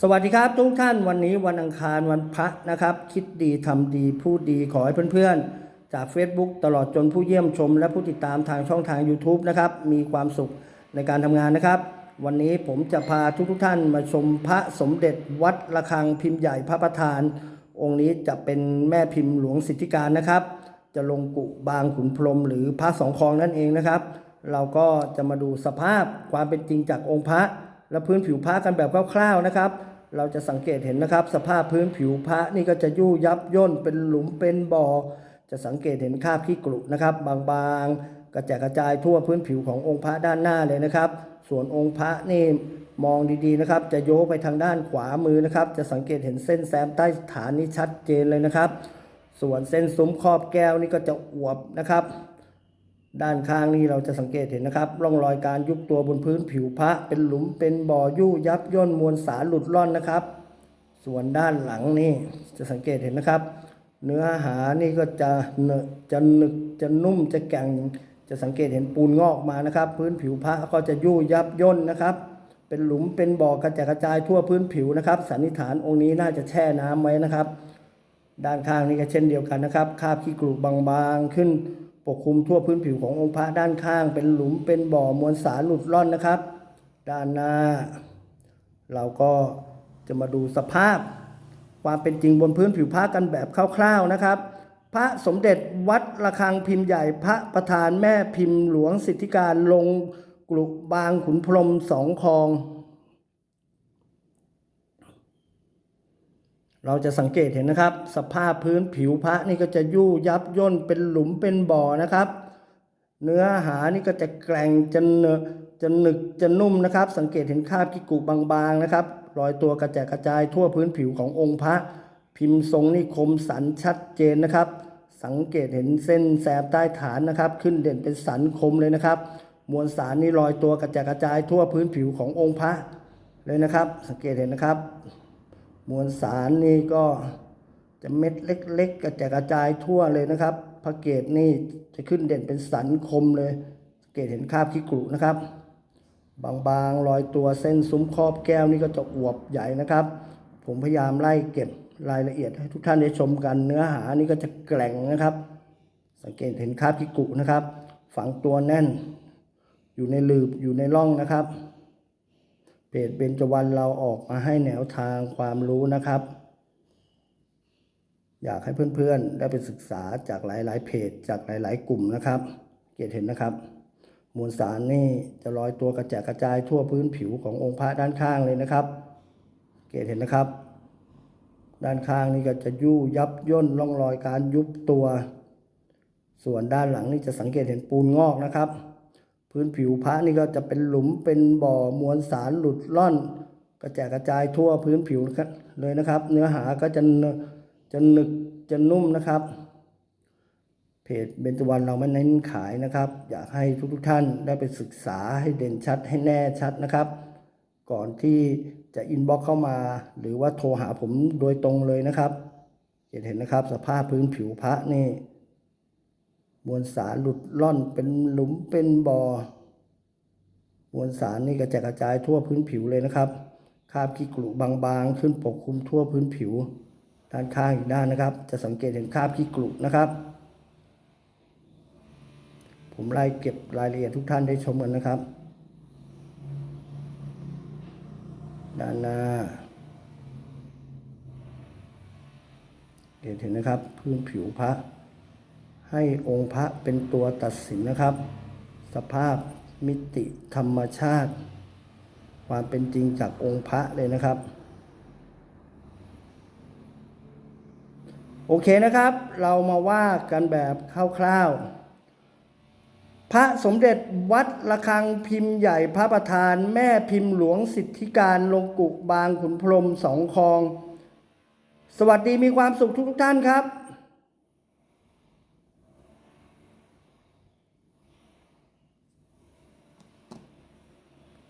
สวัสดีครับทุกท่านวันนี้วันอังคารวันพระนะครับ คิดดีทำดีพูดดีขอให้เพื่อนๆ จาก Facebook ตลอดจนผู้เยี่ยมชม และผู้ติดตามทางช่องทาง YouTube นะครับ มีความสุขในการทำงานนะครับ วันนี้ผมจะพาทุกๆท่านมาชมพระสมเด็จวัดระฆังพิมพ์ใหญ่พระประธาน องค์นี้จะเป็นแม่พิมพ์หลวงสิทธิการนะครับ จะลงกุบางขุนพรหมหรือพระสองคลองนั่นเองนะครับ เราก็จะมาดูสภาพความเป็นจริงจากองค์พระ และพื้นผิวพระกันแบบคร่าวๆนะครับ เราจะสังเกตเห็นนะครับ สภาพพื้นผิวพระนี่ก็จะยู่ยับย่นเป็นหลุมเป็นบ่อจะสังเกตเห็นคราบขี้กรุนะครับ บางๆกระจายกระจายทั่วพื้นผิวขององค์พระด้านหน้าเลยนะครับ ส่วนองค์พระนี่มองดีๆนะครับ จะโยกไปทางด้านขวามือนะครับ จะสังเกตเห็นเส้นแซมใต้ฐานนี่ชัดเจนเลยนะครับ ส่วนเส้นซุ้มครอบแก้วนี่ก็จะอวบนะครับ ด้านข้างนี่เราจะสังเกตเห็นนะครับ ร่องรอยการยุบตัวบนพื้นผิวพระ เป็นหลุมเป็นบ่อยู่ยับย่นมวลสารหลุดล่อนนะครับ ส่วนด้านหลังนี่จะสังเกตเห็นนะครับ เนื้อหานี่ก็จะเนจะหนึกจะนุ่มจะแก่งจะสังเกตเห็นปูนงอกมานะครับ พื้นผิวพระก็จะยู่ยับย่นนะครับ เป็นหลุมเป็นบ่อกระจายกระจายทั่วพื้นผิวนะครับสันนิษฐานองค์นี้น่าจะแช่น้ำไว้นะครับ ด้านข้างนี่ก็เช่นเดียวกันนะครับคาบขี้กรูบางๆขึ้น ปกคลุมทั่วพื้นผิวขององค์พระด้านข้าง เป็นหลุมเป็นบ่อมวลสารหลุดล่อนนะครับ ด้านหน้า เราก็จะมาดูสภาพ ความเป็นจริงบนพื้นผิวพระกันแบบคร่าวๆนะครับ พระสมเด็จวัดระฆังพิมพ์ใหญ่พระประธานแม่พิมพ์หลวงสิทธิการลงกลุบางขุนพรมสองคลอง เราจะสังเกตเห็นนะครับ สภาพพื้นผิวพระนี่ก็จะยู่ยับย่นเป็นหลุมเป็นบ่อนะครับ เนื้อหานี่ก็จะแกร่งจะเนอจะหนึกจะนุ่มนะครับ สังเกตเห็นคราบกิกุบางๆนะครับรอยตัวกระจายกระจายทั่วพื้นผิวขององค์พระ พิมพ์ทรงนี่คมสันชัดเจนนะครับ สังเกตเห็นเส้นแสบใต้ฐานนะครับ ขึ้นเด่นเป็นสันคมเลยนะครับ มวลสารนี่ลอยตัวกระจายกระจายทั่วพื้นผิวขององค์พระเลยนะครับ สังเกตเห็นนะครับ มวลสารนี่ก็จะเม็ดเล็กๆกระจายกระจายทั่วเลยนะครับพระเกตนี่จะขึ้นเด่นเป็นสันคมเลยสังเกตเห็นคาบขี้กรุนะครับ บางๆรอยตัวเส้นซุ้มครอบแก้วนี่ก็จะอวบใหญ่นะครับ ผมพยายามไล่เก็บรายละเอียดให้ทุกท่านได้ชมกันเนื้อหานี่ก็จะแกร่งนะครับ สังเกตเห็นคาบขี้กรุนะครับ ฝังตัวแน่น อยู่ในหลืบอยู่ในร่องนะครับ เพจเบญจวรรณเราออกมาให้แนวทางความรู้นะครับ อยากให้เพื่อนๆได้ไปศึกษาจากหลายๆเพจจากหลาย ๆ กลุ่มนะครับ เกียรติเห็นนะครับ มวลสารนี่จะลอยตัวกระจายกระจายทั่วพื้นผิวขององค์พระด้านข้างเลยนะครับ เกียรติเห็นนะครับ ด้านข้างนี่ก็จะยู่ยับย่นร่องรอยการยุบตัว ส่วนด้านหลังนี่จะสังเกตเห็นปูนงอกนะครับ พื้นผิวพระนี่ก็จะเป็นหลุมเป็นบ่อมวลสารหลุดล่อน กระจายกระจายทั่วพื้นผิวเลยนะครับ เนื้อหาก็จะจะหนึกจะนุ่มนะครับ เพจเบญจวรรณเราไม่เน้นขายนะครับ อยากให้ทุกๆท่านได้ไปศึกษาให้เด่นชัดให้แน่ชัดนะครับ ก่อนที่จะอินบ็อกเข้ามา หรือว่าโทรหาผมโดยตรงเลยนะครับเห็นนะครับสภาพพื้นผิวพระนี่ มวลสารหลุดล่อนเป็นหลุมเป็นบ่อมวลสารนี่กระจายกระจายทั่วพื้นผิวเลยนะครับคราบขี้กรุบางๆ ขึ้นปกคลุมทั่วพื้นผิว ด้านข้างอีกด้านนะครับ จะสังเกตเห็นคราบขี้กรุนะครับ ผมไล่เก็บรายละเอียดทุกท่านได้ชมกันนะครับ ด้านหน้าเห็นนะครับพื้นผิวพระ ให้องค์พระเป็นตัวตัดสินนะครับ สภาพมิติธรรมชาติ ความเป็นจริงจากองค์พระเลยนะครับ โอเคนะครับ เรามาว่ากันแบบคร่าวๆพระสมเด็จวัดระฆังพิมพ์ใหญ่พระประธาน แม่พิมพ์หลวงสิทธิการลงกุบางขุนพรหมสองคลอง สวัสดีมีความสุขทุกท่านครับ